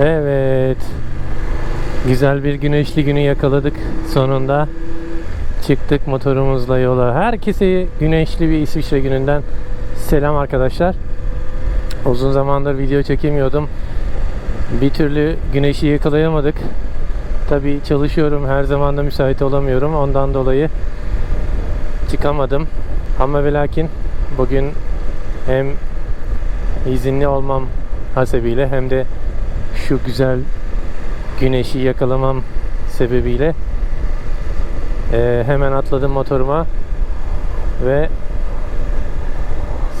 Evet. Güzel bir güneşli günü yakaladık sonunda. Çıktık motorumuzla yola. Herkese güneşli bir İsviçre gününden selam arkadaşlar. Uzun zamandır video çekemiyordum. Bir türlü güneşi yakalayamadık. Tabii çalışıyorum. Her zaman da müsait olamıyorum. Ondan dolayı çıkamadım. Ama ve lakin bugün hem izinli olmam hasebiyle hem de şu güzel güneşi yakalamam sebebiyle eee, hemen atladım motoruma ve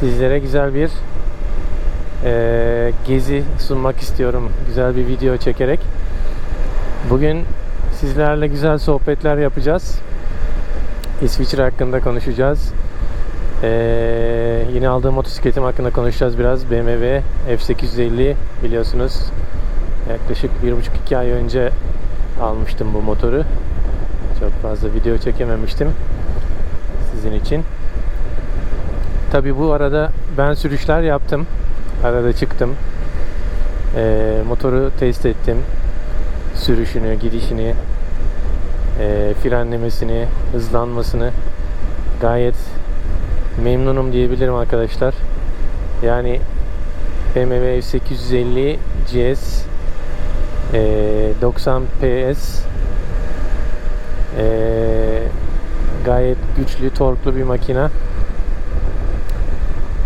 sizlere güzel bir eee, gezi sunmak istiyorum. Güzel bir video çekerek. Bugün sizlerle güzel sohbetler yapacağız. İsviçre hakkında konuşacağız. Ee, yine aldığım motosikletim hakkında konuşacağız biraz. BMW F850 biliyorsunuz. Yaklaşık 1,5-2 ay önce almıştım bu motoru. Çok fazla video çekememiştim sizin için. Tabi bu arada ben sürüşler yaptım. Arada çıktım. Ee, motoru test ettim. Sürüşünü, gidişini, e, frenlemesini, hızlanmasını gayet memnunum diyebilirim arkadaşlar. Yani BMW 850 GS e, 90 PS e, gayet güçlü, torklu bir makina.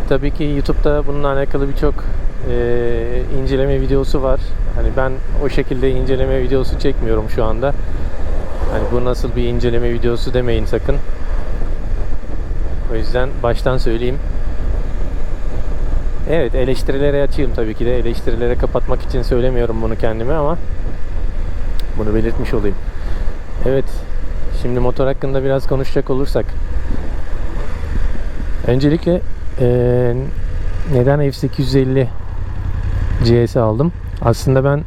Tabii ki YouTube'da bununla alakalı birçok e, inceleme videosu var. Hani ben o şekilde inceleme videosu çekmiyorum şu anda. Hani bu nasıl bir inceleme videosu demeyin sakın. O yüzden baştan söyleyeyim. Evet eleştirilere açayım tabii ki de. Eleştirilere kapatmak için söylemiyorum bunu kendime ama bunu belirtmiş olayım. Evet. Şimdi motor hakkında biraz konuşacak olursak. Öncelikle eee, neden F850 GS aldım? Aslında ben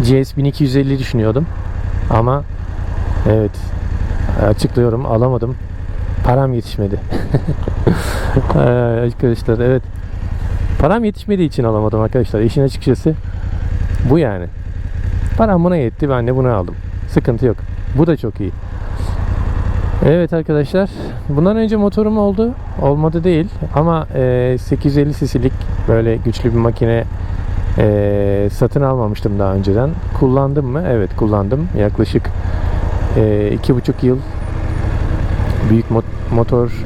GS 1250 düşünüyordum. Ama evet açıklıyorum alamadım. Param yetişmedi. Arkadaşlar evet. Param yetişmediği için alamadım arkadaşlar. İşin açıkçası bu yani. Param buna yetti ben de bunu aldım. Sıkıntı yok. Bu da çok iyi. Evet arkadaşlar. Bundan önce motorum oldu. Olmadı değil. Ama e, 850 cc'lik böyle güçlü bir makine e, satın almamıştım daha önceden. Kullandım mı? Evet kullandım. Yaklaşık e, iki buçuk yıl büyük mot- motor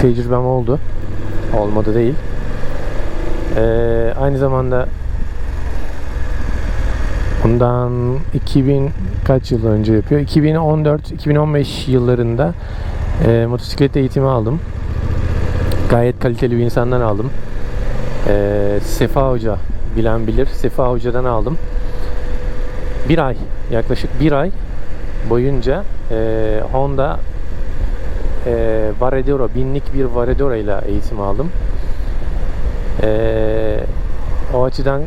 tecrübem oldu. Olmadı değil. Ee, aynı zamanda bundan 2000 kaç yıl önce yapıyor? 2014-2015 yıllarında e, motosiklet eğitimi aldım. Gayet kaliteli bir insandan aldım. Ee, Sefa Hoca bilen bilir. Sefa Hoca'dan aldım. Bir ay, yaklaşık bir ay boyunca e, Honda e, Varedero, binlik bir Varedero ile eğitim aldım. E, o açıdan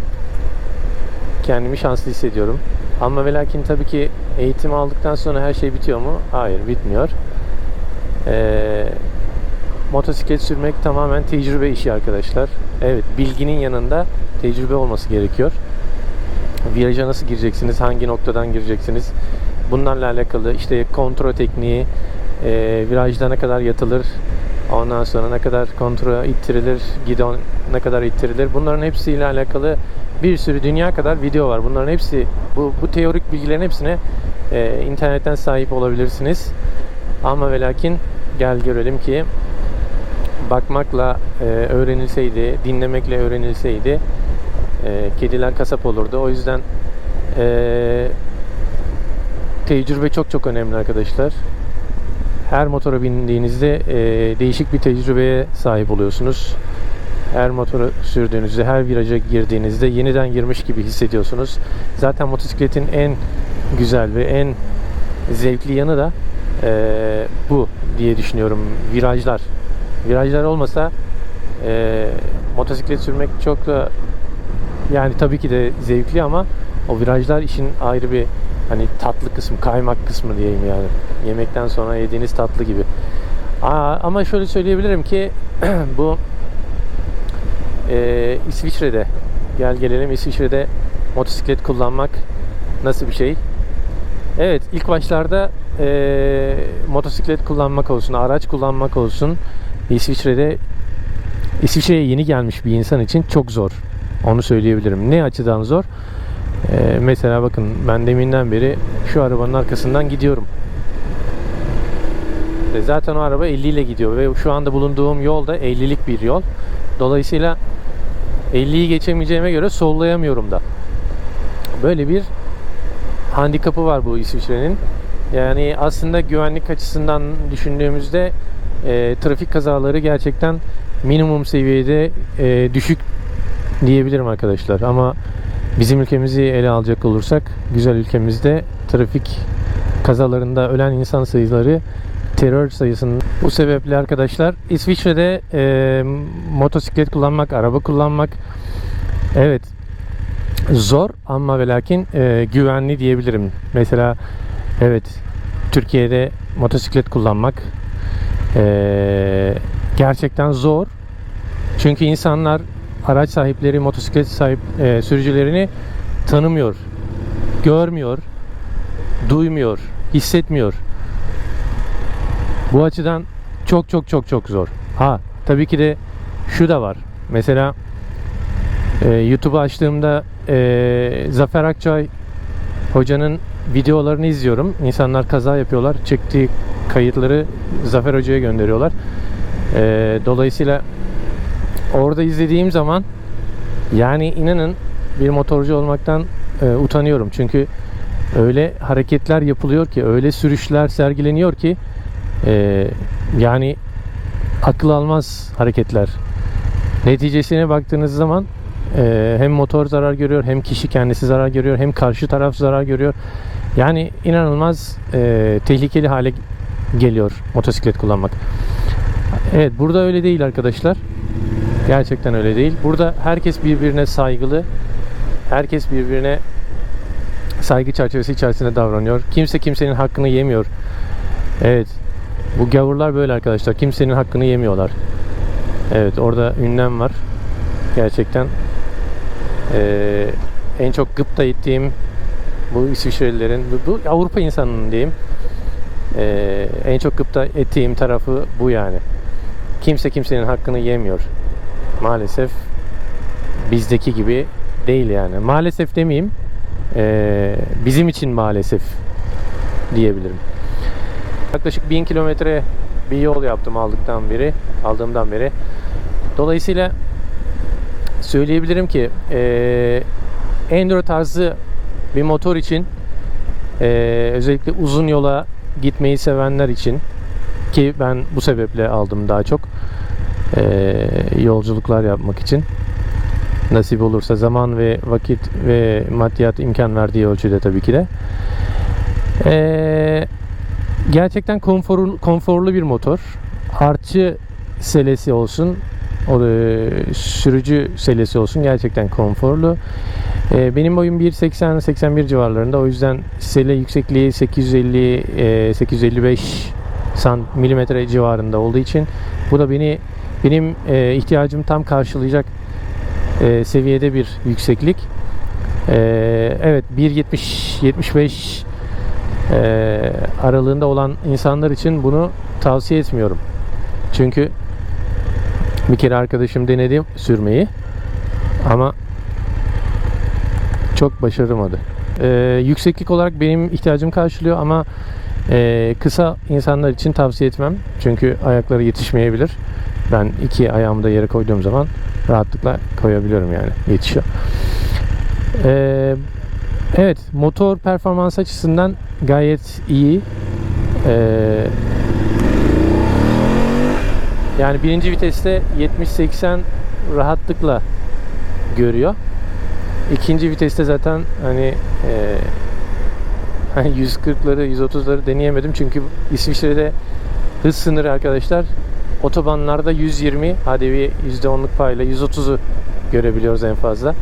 kendimi şanslı hissediyorum. Ama ve lakin tabii ki eğitim aldıktan sonra her şey bitiyor mu? Hayır, bitmiyor. E, motosiklet sürmek tamamen tecrübe işi arkadaşlar. Evet, bilginin yanında tecrübe olması gerekiyor. Viraja nasıl gireceksiniz, hangi noktadan gireceksiniz? Bunlarla alakalı işte kontrol tekniği, e, virajda ne kadar yatılır, ondan sonra ne kadar kontrol ittirilir, gidon ne kadar ittirilir. Bunların hepsiyle alakalı bir sürü dünya kadar video var. Bunların hepsi, bu, bu teorik bilgilerin hepsine e, internetten sahip olabilirsiniz. Ama ve lakin gel görelim ki bakmakla e, öğrenilseydi, dinlemekle öğrenilseydi e, kediler kasap olurdu. O yüzden e, tecrübe çok çok önemli arkadaşlar. Her motora bindiğinizde e, değişik bir tecrübeye sahip oluyorsunuz. Her motoru sürdüğünüzde, her viraja girdiğinizde yeniden girmiş gibi hissediyorsunuz. Zaten motosikletin en güzel ve en zevkli yanı da e, bu diye düşünüyorum. Virajlar. Virajlar olmasa e, motosiklet sürmek çok da yani tabii ki de zevkli ama o virajlar işin ayrı bir hani tatlı kısmı, kaymak kısmı diyeyim yani. Yemekten sonra yediğiniz tatlı gibi. Aa, ama şöyle söyleyebilirim ki bu e, İsviçre'de gel gelelim İsviçre'de motosiklet kullanmak nasıl bir şey? Evet ilk başlarda eee, motosiklet kullanmak olsun, araç kullanmak olsun İsviçre'de İsviçre'ye yeni gelmiş bir insan için çok zor. Onu söyleyebilirim. Ne açıdan zor? Eee, mesela bakın ben deminden beri şu arabanın arkasından gidiyorum. E, Zaten o araba 50 ile gidiyor ve şu anda bulunduğum yol da 50'lik bir yol. Dolayısıyla 50'yi geçemeyeceğime göre sollayamıyorum da. Böyle bir handikapı var bu İsviçre'nin. Yani aslında güvenlik açısından düşündüğümüzde e, trafik kazaları gerçekten minimum seviyede e, düşük diyebilirim arkadaşlar. Ama bizim ülkemizi ele alacak olursak güzel ülkemizde trafik kazalarında ölen insan sayıları terör sayısının bu sebeple arkadaşlar İsviçre'de e, motosiklet kullanmak, araba kullanmak evet zor ama ve lakin e, güvenli diyebilirim. Mesela evet Türkiye'de motosiklet kullanmak e, gerçekten zor. Çünkü insanlar araç sahipleri, motosiklet sahip e, sürücülerini tanımıyor, görmüyor, duymuyor, hissetmiyor. Bu açıdan çok çok çok çok zor. Ha tabii ki de şu da var. Mesela e, YouTube'u açtığımda e, Zafer Akçay hocanın videolarını izliyorum. İnsanlar kaza yapıyorlar. Çektiği kayıtları Zafer Hoca'ya gönderiyorlar. E, dolayısıyla orada izlediğim zaman yani inanın bir motorcu olmaktan e, utanıyorum. Çünkü öyle hareketler yapılıyor ki, öyle sürüşler sergileniyor ki e, yani akıl almaz hareketler. Neticesine baktığınız zaman e, hem motor zarar görüyor, hem kişi kendisi zarar görüyor, hem karşı taraf zarar görüyor. Yani inanılmaz e, tehlikeli hale geliyor motosiklet kullanmak. Evet burada öyle değil arkadaşlar. Gerçekten öyle değil. Burada herkes birbirine saygılı. Herkes birbirine saygı çerçevesi içerisinde davranıyor. Kimse kimsenin hakkını yemiyor. Evet. Bu gavurlar böyle arkadaşlar. Kimsenin hakkını yemiyorlar. Evet orada ünlem var. Gerçekten eee, en çok gıpta ettiğim bu İsviçrelilerin, bu, bu Avrupa insanının diyeyim. Eee, en çok gıpta ettiğim tarafı bu yani. Kimse kimsenin hakkını yemiyor. Maalesef bizdeki gibi değil yani. Maalesef demeyeyim. eee, bizim için maalesef diyebilirim. Yaklaşık 1000 kilometre bir yol yaptım aldıktan beri, aldığımdan beri. Dolayısıyla söyleyebilirim ki eee enduro tarzı bir motor için eee, özellikle uzun yola gitmeyi sevenler için ki ben bu sebeple aldım daha çok yolculuklar yapmak için nasip olursa zaman ve vakit ve maddiyat imkan verdiği ölçüde tabii ki de. Eee gerçekten konforlu, konforlu bir motor. Artçı selesi olsun, o e, sürücü selesi olsun gerçekten konforlu. E, benim boyum 1.80-81 civarlarında. O yüzden sele yüksekliği 850 e, 855 san milimetre civarında olduğu için bu da beni benim e, ihtiyacım tam karşılayacak e, seviyede bir yükseklik. E, evet 1.70 75 e, aralığında olan insanlar için bunu tavsiye etmiyorum. Çünkü bir kere arkadaşım denedi sürmeyi ama çok başaramadı. E, yükseklik olarak benim ihtiyacım karşılıyor ama e, kısa insanlar için tavsiye etmem. Çünkü ayakları yetişmeyebilir. Ben iki ayağımı da yere koyduğum zaman rahatlıkla koyabiliyorum yani yetişiyor. E, Evet, motor performans açısından gayet iyi. Ee, yani birinci viteste 70-80 rahatlıkla görüyor. İkinci viteste zaten hani e, 140'ları 130'ları deneyemedim çünkü İsviçre'de hız sınırı arkadaşlar otobanlarda 120 hadi bir %10'luk payla 130'u görebiliyoruz en fazla.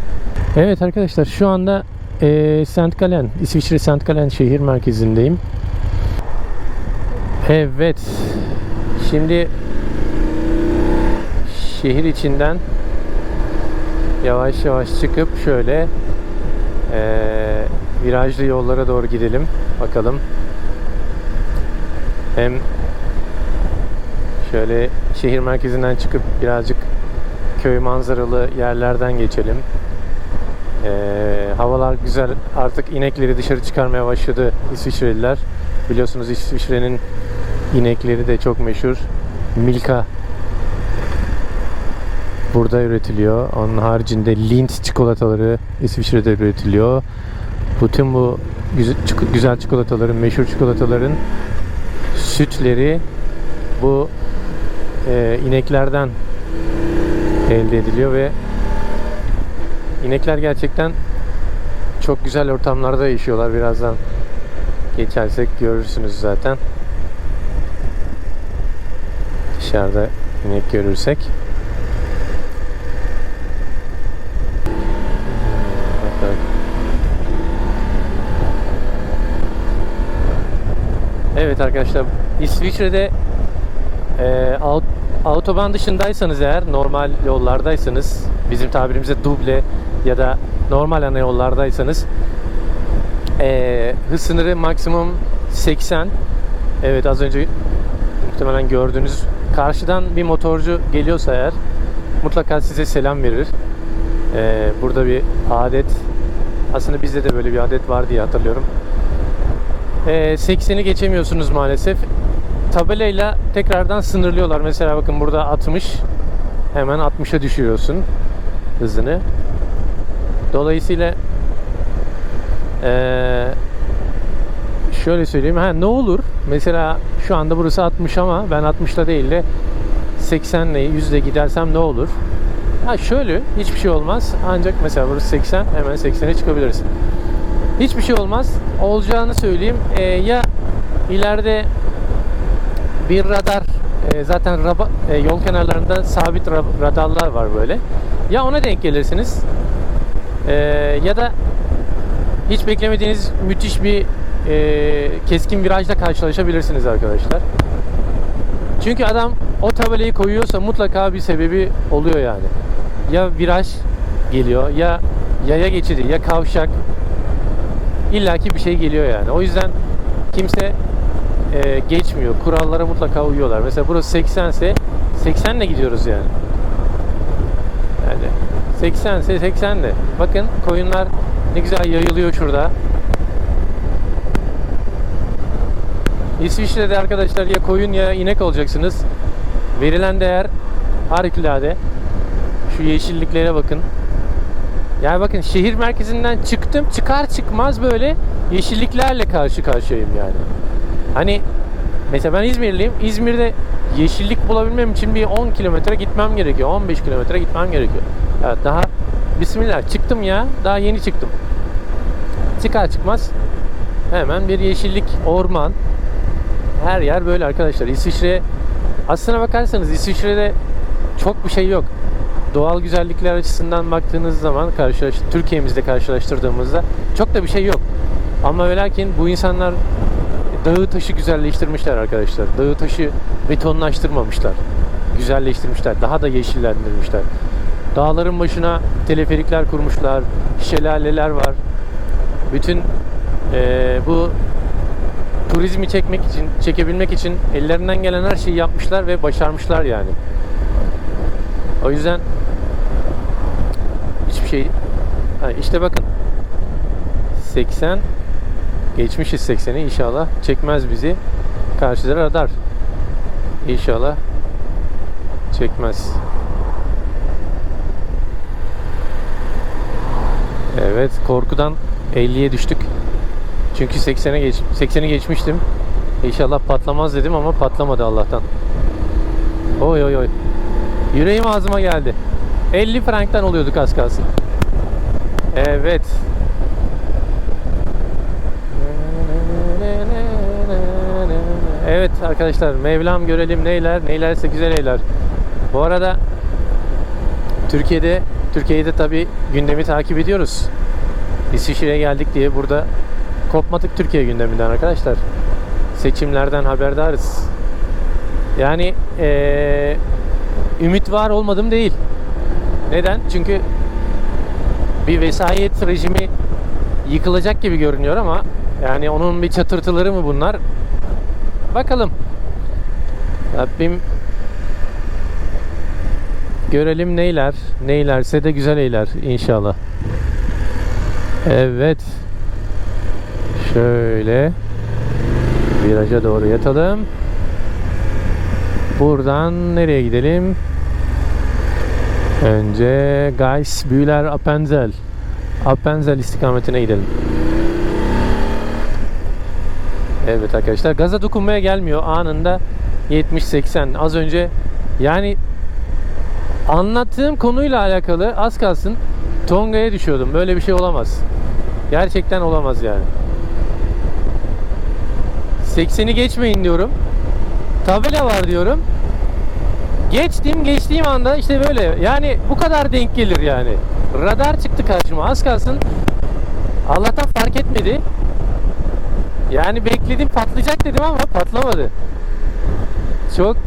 Evet arkadaşlar şu anda e, Saint Gallen, İsviçre Saint Gallen şehir merkezindeyim. Evet. Şimdi şehir içinden yavaş yavaş çıkıp şöyle Ee, virajlı yollara doğru gidelim. Bakalım. Hem şöyle şehir merkezinden çıkıp birazcık köy manzaralı yerlerden geçelim. Ee, havalar güzel. Artık inekleri dışarı çıkarmaya başladı İsviçreliler. Biliyorsunuz İsviçre'nin inekleri de çok meşhur. Milka burada üretiliyor. Onun haricinde Lindt çikolataları İsviçre'de üretiliyor. Bütün bu güzel, çik- güzel çikolataların, meşhur çikolataların sütleri bu e, ineklerden elde ediliyor ve inekler gerçekten çok güzel ortamlarda yaşıyorlar. Birazdan geçersek görürsünüz zaten. Dışarıda inek görürsek. Bakalım. Evet arkadaşlar İsviçre'de e, aut- autoban dışındaysanız eğer normal yollardaysanız bizim tabirimizde duble ya da normal ana yollardaysanız e, hız sınırı maksimum 80 evet az önce muhtemelen gördüğünüz karşıdan bir motorcu geliyorsa eğer mutlaka size selam verir. E, burada bir adet aslında bizde de böyle bir adet var diye hatırlıyorum. E, 80'i geçemiyorsunuz maalesef. Tabelayla tekrardan sınırlıyorlar. Mesela bakın burada 60 hemen 60'a düşürüyorsun hızını. Dolayısıyla eee, şöyle söyleyeyim. Ha ne olur? Mesela şu anda burası 60 ama ben 60'la değil de 80 ile 100 ile gidersem ne olur? Ha şöyle hiçbir şey olmaz. Ancak mesela burası 80 hemen 80'e çıkabiliriz. Hiçbir şey olmaz. Olacağını söyleyeyim. Ee, ya ileride bir radar e, zaten raba- e, yol kenarlarında sabit ra- radarlar var böyle. Ya ona denk gelirsiniz. Ee, ya da hiç beklemediğiniz müthiş bir e, keskin virajla karşılaşabilirsiniz arkadaşlar. Çünkü adam o tabelayı koyuyorsa mutlaka bir sebebi oluyor yani. Ya viraj geliyor ya yaya geçidi ya kavşak illaki bir şey geliyor yani. O yüzden kimse e, geçmiyor. Kurallara mutlaka uyuyorlar. Mesela burası 80 ise 80 ile gidiyoruz yani. Yani 80 ise 80 de. Bakın koyunlar ne güzel yayılıyor şurada. İsviçre'de arkadaşlar ya koyun ya inek olacaksınız. Verilen değer harikulade. Şu yeşilliklere bakın. Yani bakın şehir merkezinden çıktım. Çıkar çıkmaz böyle yeşilliklerle karşı karşıyayım yani. Hani mesela ben İzmirliyim. İzmir'de yeşillik bulabilmem için bir 10 kilometre gitmem gerekiyor. 15 kilometre gitmem gerekiyor. Ya daha Bismillah çıktım ya. Daha yeni çıktım. Çıkar çıkmaz hemen bir yeşillik, orman. Her yer böyle arkadaşlar. İsviçre aslına bakarsanız İsviçre'de çok bir şey yok. Doğal güzellikler açısından baktığınız zaman karşılaş Türkiye'mizde karşılaştırdığımızda çok da bir şey yok. Ama ve lakin bu insanlar dağı taşı güzelleştirmişler arkadaşlar. Dağı taşı betonlaştırmamışlar. Güzelleştirmişler. Daha da yeşillendirmişler. Dağların başına teleferikler kurmuşlar. Şelaleler var. Bütün eee, bu turizmi çekmek için, çekebilmek için ellerinden gelen her şeyi yapmışlar ve başarmışlar yani. O yüzden hiçbir şey ha işte bakın 80 geçmişiz 80'i inşallah çekmez bizi. Karşıda radar. İnşallah çekmez. Evet korkudan 50'ye düştük. Çünkü 80'e geç 80'i geçmiştim. İnşallah patlamaz dedim ama patlamadı Allah'tan. Oy oy oy. Yüreğim ağzıma geldi. 50 franktan oluyorduk az kalsın. Evet. Evet arkadaşlar Mevlam görelim neyler neylerse güzel eyler. Bu arada Türkiye'de Türkiye'de tabi gündemi takip ediyoruz. İsviçre'ye geldik diye burada kopmadık Türkiye gündeminden arkadaşlar. Seçimlerden haberdarız. Yani eee, ümit var olmadım değil. Neden? Çünkü bir vesayet rejimi yıkılacak gibi görünüyor ama yani onun bir çatırtıları mı bunlar? Bakalım. Rabbim görelim neyler. Neylerse de güzel eyler inşallah. Evet. Şöyle viraja doğru yatalım. Buradan nereye gidelim? Önce Geis Bühler Appenzell. Appenzell istikametine gidelim. Evet arkadaşlar gaza dokunmaya gelmiyor. Anında 70-80 az önce yani anlattığım konuyla alakalı az kalsın Tonga'ya düşüyordum. Böyle bir şey olamaz. Gerçekten olamaz yani. 80'i geçmeyin diyorum. Tabela var diyorum geçtim geçtiğim anda işte böyle. Yani bu kadar denk gelir yani. Radar çıktı karşıma az kalsın. Allah'tan fark etmedi. Yani bekledim patlayacak dedim ama patlamadı. Çok